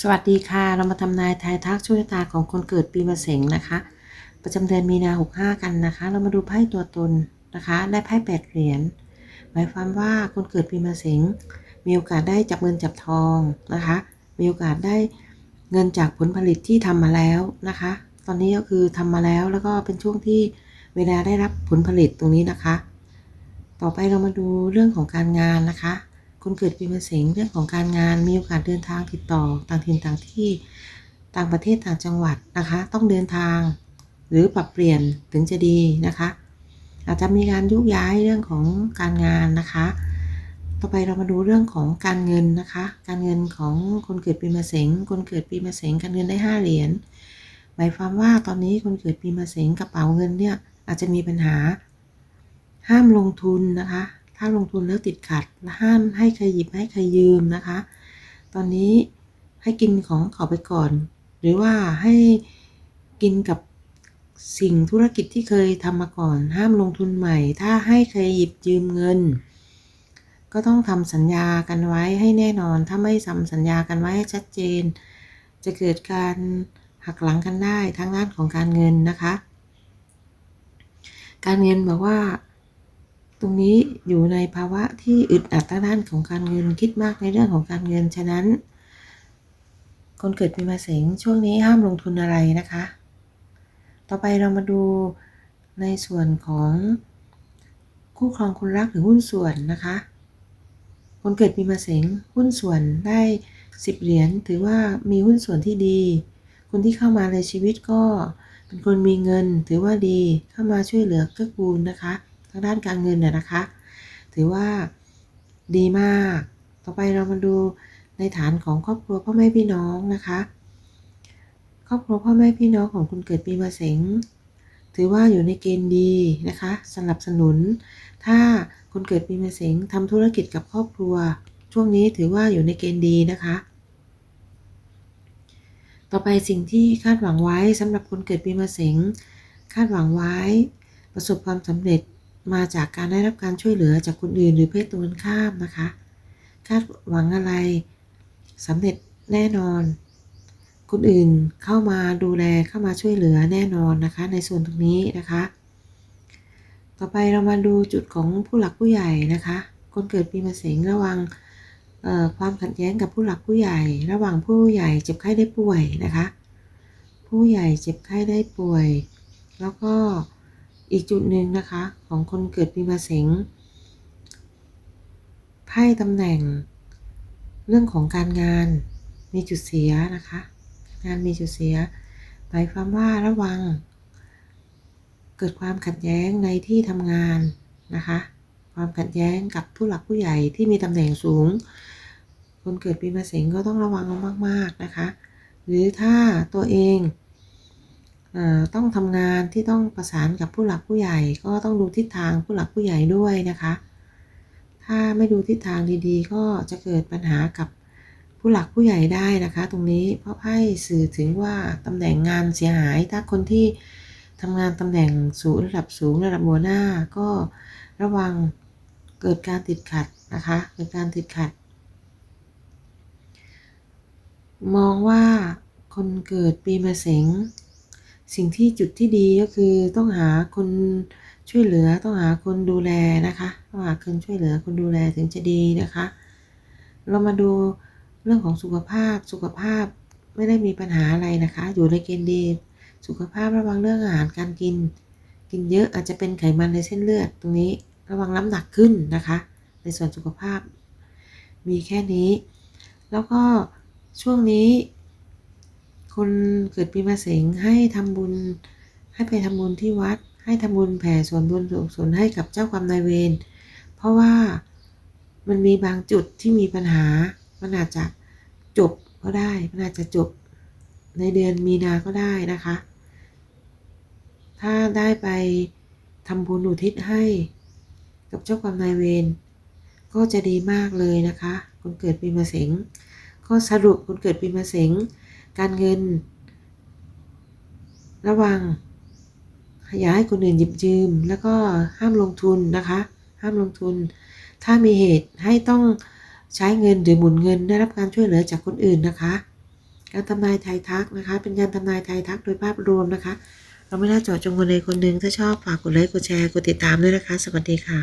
สวัสดีค่ะ เรามาทำนายทายทักโชคชะตาของคนเกิดปีมะเสงนะคะ ประจำเดือนมีนา65กันนะคะ เรามาดูไพ่ตัวตนนะคะ ได้ไพ่แปดเหรียญหมายความว่าคนเกิดปีมะเสงมีโอกาสได้จับเงินจับทองนะคะ มีโอกาสได้เงินจากผลผลิตที่ทำมาแล้วนะคะ ตอนนี้ก็คือทำมาแล้วแล้วก็เป็นช่วงที่เวลาได้รับผลผลิตตรงนี้นะคะ ต่อไปเรามาดูเรื่องของการงานนะคะ คนเกิดปีมะเสงเรื่องของการงานมีโอกาสเดินทางติดต่อต่างถิ่นต่างที่ต่างประเทศต่างจังหวัดนะคะ ต้องเดินทาง หรือปรับเปลี่ยนถึงจะดีนะคะ อาจจะมีการยุกย้ายเรื่องของการงานนะคะ ต่อไปเรามาดูเรื่องของการเงินนะคะ การเงินของคนเกิดปีมะเสงคนเกิดปีมะเสงการเงินได้ห้าเหรียญหมายความว่าตอนนี้คนเกิดปีมะเสงกระเป๋าเงินเนี่ยอาจจะมีปัญหาห้ามลงทุนนะคะ ถ้าลงทุนแล้วติดขัดและห้ามให้ใครหยิบให้ใครยืมนะคะ ตอนนี้ให้กินของเขาไปก่อน หรือว่าให้กินกับสิ่งธุรกิจที่เคยทำมาก่อน ห้ามลงทุนใหม่ ถ้าให้ใครหยิบยืมเงิน ก็ต้องทำสัญญากันไว้ให้แน่นอน ถ้าไม่ทำสัญญากันไว้ให้ชัดเจน จะเกิดการหักหลังกันได้ทั้งด้านของการเงินนะคะ การเงินบอกว่า ตรงนี้อยู่ในภาวะที่อึดอัดทางด้านของการเงินคิดมากในเรื่องของการเงินฉะนั้น คนเกิดปีมะเสงช่วงนี้ห้ามลงทุนอะไรนะคะ ต่อไปเรามาดูในส่วนของคู่ครองคนรักหรือหุ้นส่วนนะคะ คนเกิดปีมะเสงหุ้นส่วนได้สิบเหรียญถือว่ามีหุ้นส่วนที่ดี คนที่เข้ามาในชีวิตก็เป็นคนมีเงินถือว่าดีเข้ามาช่วยเหลือเกื้อกูลนะคะางด้านการเงินน่ยนะคะ ถือว่าดีมาก ต่อไปเรามาดูในฐานของครอบครัวพ่อแม่พี่น้องนะคะ ครอบครัวพ่อแม่พี่น้องของคนเกิดปีมะเสงถือว่าอยู่ในเกณฑ์ดีนะคะสนับสนุน ถ้าคนเกิดปีมะเสงทำธุรกิจกับครอบครัว ช่วงนี้ถือว่าอยู่ในเกณฑ์ดีนะคะ ต่อไปสิ่งที่คาดหวังไว้สำหรับคนเกิดปีมะเสงคาดหวังไว้ ประสบความสำเร็จ มาจากการได้รับการช่วยเหลือจากคนอื่นหรือเพศตรงกันข้ามนะคะ คาดหวังอะไรสำเร็จแน่นอน คนอื่นเข้ามาดูแลเข้ามาช่วยเหลือแน่นอนนะคะ ในส่วนตรงนี้นะคะ ต่อไปเรามาดูจุดของผู้หลักผู้ใหญ่นะคะ คนเกิดปีมะเสงระวังความขัดแย้งกับผู้หลักผู้ใหญ่ ระหว่างผู้ใหญ่เจ็บไข้ได้ป่วยนะคะ ผู้ใหญ่เจ็บไข้ได้ป่วย แล้วก็ อีกจุดหนึ่งนะคะ ของคนเกิดปีมะเสงไพ่ตำแหน่ง เรื่องของการงานมีจุดเสียนะคะ งานมีจุดเสียหมายความว่าระวัง เกิดความขัดแย้งในที่ทำงานนะคะ ความขัดแย้งกับผู้หลักผู้ใหญ่ที่มีตำแหน่งสูง คนเกิดปีมะเสงก็ต้องระวังมากๆนะคะ หรือถ้าตัวเอง ต้องทำงานที่ต้องประสานกับผู้หลักผู้ใหญ่ ก็ต้องดูทิศทางผู้หลักผู้ใหญ่ด้วยนะคะ ถ้าไม่ดูทิศทางดีๆ ก็จะเกิดปัญหากับผู้หลักผู้ใหญ่ได้นะคะ ตรงนี้เพราะไพ่สื่อถึงว่าตำแหน่งงานเสียหาย ถ้าคนที่ทำงานตำแหน่งสูงระดับสูงระดับหัวหน้าก็ระวังเกิดการติดขัดนะคะเกิดการติดขัด มองว่าคนเกิดปีมะเสง สิ่งที่จุดที่ดีก็คือต้องหาคนช่วยเหลือต้องหาคนดูแลนะคะต้องหาคนช่วยเหลือคนดูแลถึงจะดีนะคะ เรามาดูเรื่องของสุขภาพสุขภาพไม่ได้มีปัญหาอะไรนะคะ อยู่ในเกณฑ์ดีสุขภาพระวังเรื่องอาหารการกิน กินเยอะอาจจะเป็นไขมันในเส้นเลือดตรงนี้ระวังน้ำหนักขึ้นนะคะ ในส่วนสุขภาพมีแค่นี้ แล้วก็ช่วงนี้ คนเกิดปีมะเสงให้ทำบุญ ให้ไปทำบุญที่วัด ให้ทำบุญแผ่ส่วนบุญส่วนให้กับเจ้ากรรมนายเวรเพราะว่ามันมีบางจุดที่มีปัญหา มันอาจจะจบก็ได้ มันอาจจะจบในเดือนมีนาก็ได้นะคะ ถ้าได้ไปทำบุญอุทิศให้กับเจ้ากรรมนายเวรก็จะดีมากเลยนะคะ คนเกิดปีมะเสงก็สรุปคนเกิดปีมะเสง การเงิน ระวังอย่าให้คนอื่นหยิบยืม แล้วก็ห้ามลงทุนนะคะ ห้ามลงทุน ถ้ามีเหตุให้ต้องใช้เงินหรือหมุนเงินได้รับการช่วยเหลือจากคนอื่นนะคะ การทำนายไทยทักนะคะ เป็นการทำนายไทยทักโดยภาพรวมนะคะ เราไม่ได้เจาะจงคนใดคนหนึ่งถ้าชอบฝากกดไลค์กดแชร์กดติดตามด้วยนะคะ สวัสดีค่ะ